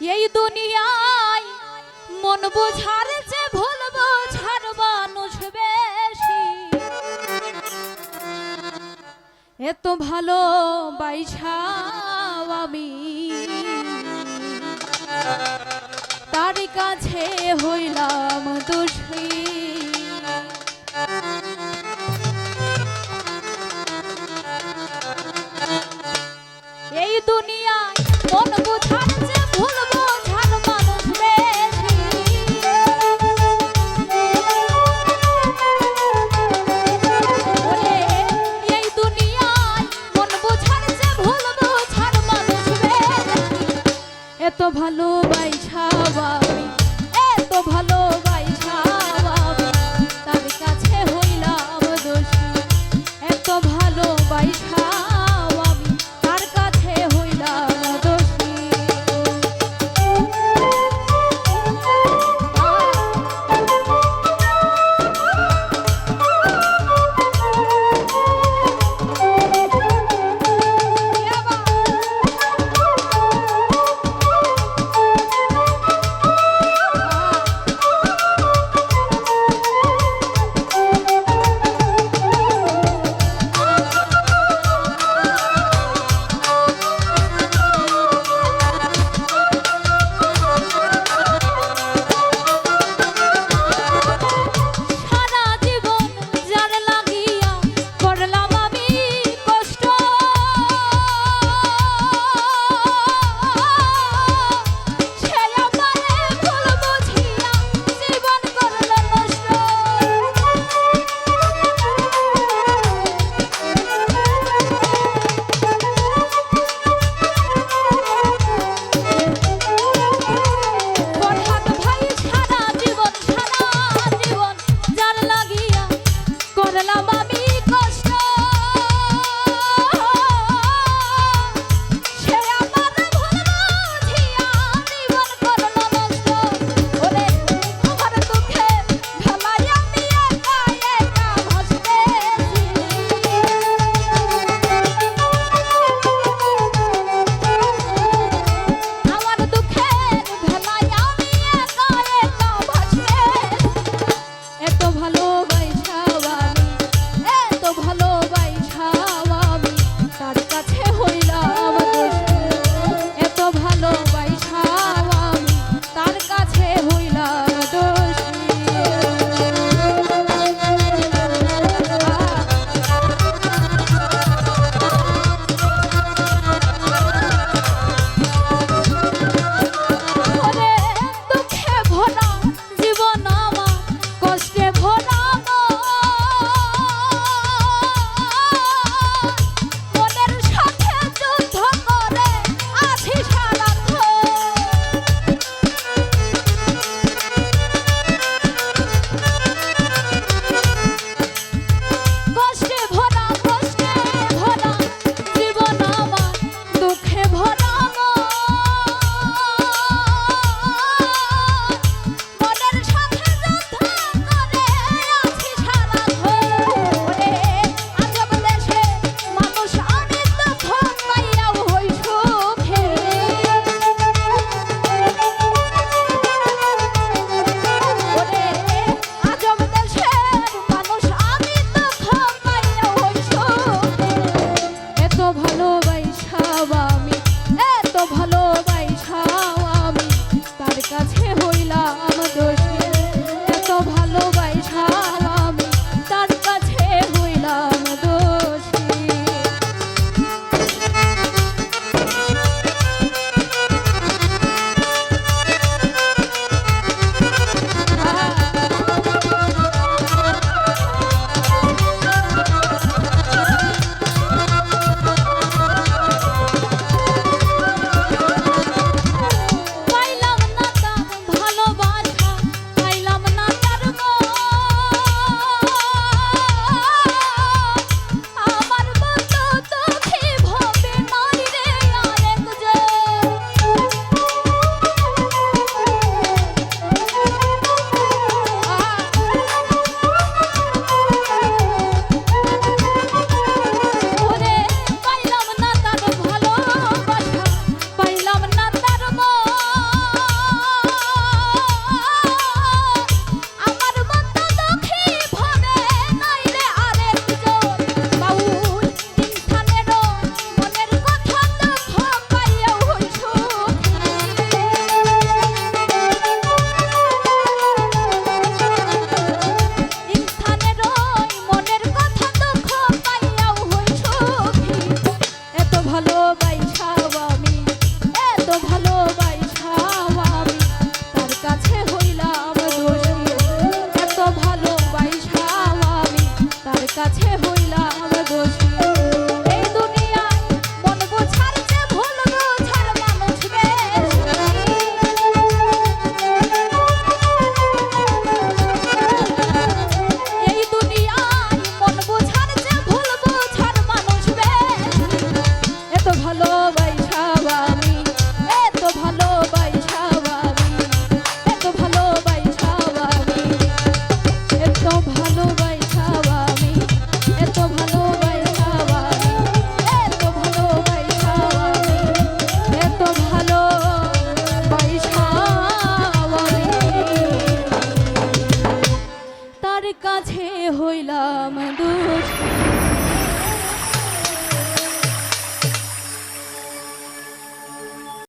এই দুনিয়ায় মন বোঝার যে ভুল বোঝার মানুষ বেশি। এত ভালো বাইছাও আমি। তার কাছে হইলাম দোষী এত